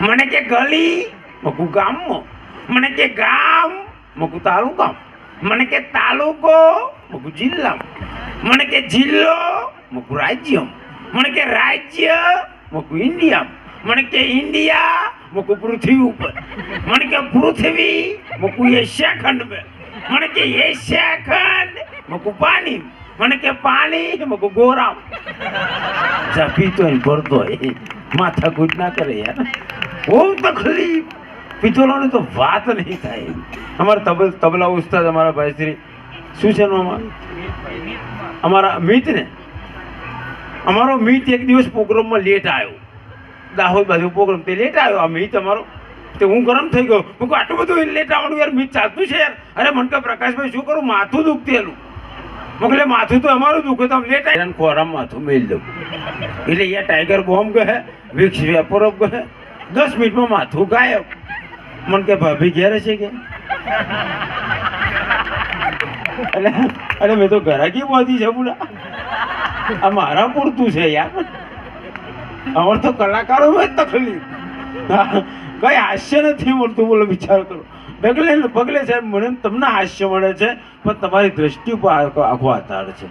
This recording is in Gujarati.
મને કે ગલી, મકુ ગામમાં મને કે ગામ, મકુ તાલુકા. મને કે તાલુકો, મકુ જિલ્લામાં મને કે જિલ્લો, મકુ રાજ્યમ મને કે રાજ્ય, મકુ ઇન્ડિયા. મને કે ઇન્ડિયા, મકુ પૃથ્વી ઉપર. મને કે પૃથ્વી, મકુ એશિયા ખંડ में મને કે એશિયા ખંડ, મકું પાણી. મને કે પાણી, મકુ ગોરામ. જા, પીતો ભરતો માથા કૂટ ના કરે યાર. બહુ તકલીફ પિત્તોલાની તો વાત નહીં થાય. અમારા તબલ તબલા ઉસ્તાદ અમારા ભાઈ શ્રી, શું છે અમારા? મિત ને અમારો મિત એક દિવસ પ્રોગ્રામમાં લેટ આવ્યો. દાહોદ બાજુ પ્રોગ્રામ તે લેટ આવ્યો, આ મિત અમારો. તે હું ગરમ થઈ ગયો. હું આટલું બધું લેટ આવવાનું યાર, મિત ચાલતું છે યાર. અરે, મને કે પ્રકાશભાઈ, શું કરું? માથું દુખતેલું મોકલે માથું તો અમારું દુખે, તો આમ લેટ આવ્યા ખોરામ માથું મેલ દઉં. એટલે અહીંયા ટાઈગર બોમ્બ કહે વિક્સ વેપોરપ ગયે દસ મિનિટમાં માથું ગાયબ. મને કે, ભાભી ઘેર છે કે? એટલે અરે મેં તો ઘરાકી પહોંચી છે બોલા આ મારા પૂરતું છે યાર. અમાર તો કલાકારોમાં જ તકલીફ. કઈ હાસ્ય નથી મળતું, બોલો, વિચાર કરો. ડગલે ને પગલે સાહેબ, મને તમને હાસ્ય મળે છે, પણ તમારી દ્રષ્ટિ આખો આખો આધાર છે.